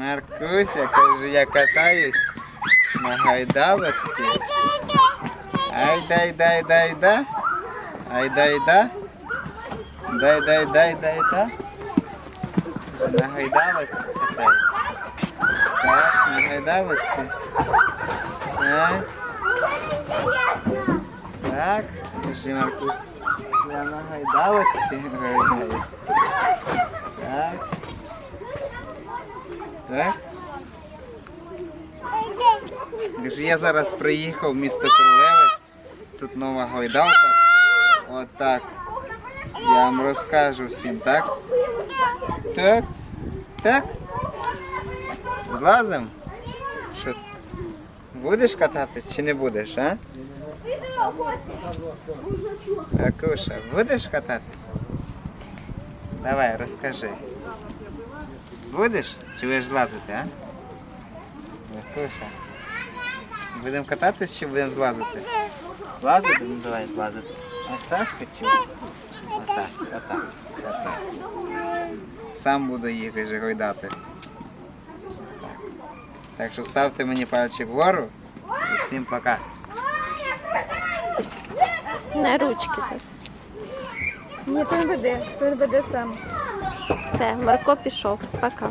Маркуся, каже, я катаюсь на гайдалці. Ай дай дай дай да. Ай дай да. Дай дай дай дай да. На гайдалці катаюсь. Так, на гайдалці. Так. Так, кажи Марку. Я на гайдалці гайдаюсь. Так. Так. Я зараз приїхав в місто Кролевець. Тут нова гойдалка. Отак. Я вам розкажу всім, так? Так. Так. Злазим? Що? Будеш кататись чи не будеш, а? Акуша, будеш кататись? Давай, розкажи. Будеш чи будеш злазити, а? Акуша. Будемо кататись чи будемо злазити? Злазити? Ну давай злазити. Ось так хочу. Отак, отак, отак. Сам буду їх вже гойдати. Так. Так що ставте мені пальчик вгору і всім пока. На ручки так. Ні, то він веде, то він веде сам. Все, Марко пішов. Пока.